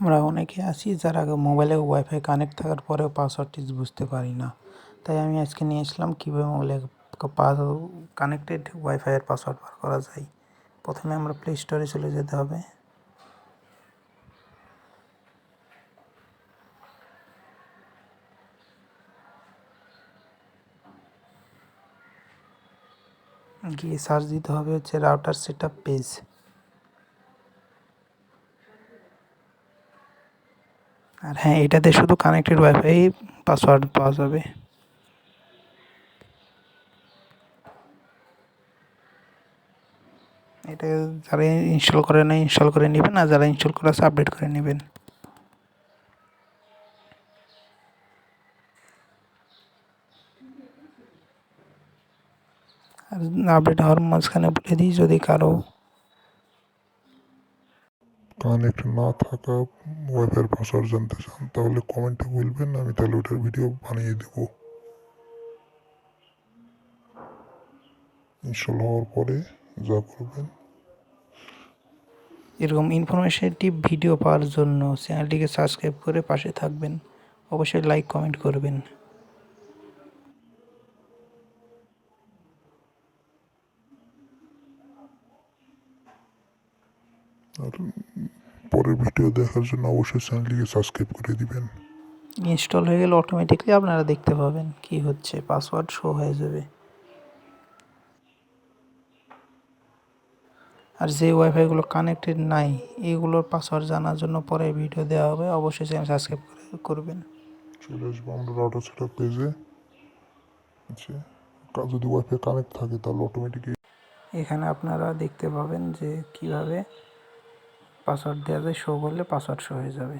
আমরা অনেকে আছি যারা মোবাইলে ওয়াইফাই কানেক্ট থাকার পরেও পাসওয়ার্ডটি বুঝতে পারি না। তাই আমি আজকে নিয়ে আসলাম কীভাবে মোবাইলে কানেক্টেড ওয়াইফাইয়ের পাসওয়ার্ড বার করা যায়। প্রথমে আমরা প্লে স্টোরে চলে যেতে হবে। গিয়ে সার্চ দিতে হবে হচ্ছে রাউটার সেট পেজ আর হ্যাঁ এটাতে শুধু কানেক্টেড ওয়াইফাই পাসওয়ার্ড পাওয়া যাবে। এটা যারা ইনস্টল করে না ইনস্টল করে নেবেন, আর যারা ইনস্টল করে আছে আপডেট করে নেবেন। আর আপডেট হওয়ার মাঝখানে বলে দিই, যদি কারও কানেক্ট না থাকা ওয়েবের পাসওয়ার্ড জানতে চান, তাহলে কমেন্টে বলবেন, আমি তাহলে ওটার ভিডিও বানিয়ে দেব। ইনস্টল হওয়ার পরে যা করবেন। এরকম ইনফরমেশনটিভ ভিডিও পাওয়ার জন্য চ্যানেলটিকে সাবস্ক্রাইব করে পাশে থাকবেন। অবশ্যই লাইক কমেন্ট করবেন। আর পরের ভিডিও দেখার জন্য অবশ্যই চ্যানেলটিকে সাবস্ক্রাইব করে দিবেন। ইনস্টল হয়ে গেলে অটোমেটিকলি আপনারা দেখতে পাবেন কি হচ্ছে পাসওয়ার্ড শো হয়ে যাবে। আর যে ওয়াইফাইগুলো কানেক্টেড নাই এগুলোর পাসওয়ার্ড জানার জন্য পরে ভিডিও দেওয়া হবে অবশ্যই চ্যানেল সাবস্ক্রাইব করে করবেন। চলে আসব আমরা রাউটার সেট পেজে আচ্ছা যদি ওয়াইফাই কানেক্ট থাকে তাহলে অটোমেটিক এখানে আপনারা দেখতে পাবেন যে কীভাবে পাসওয়ার্ড দেওয়া যায় শো করলে পাসওয়ার্ড শো হয়ে যাবে।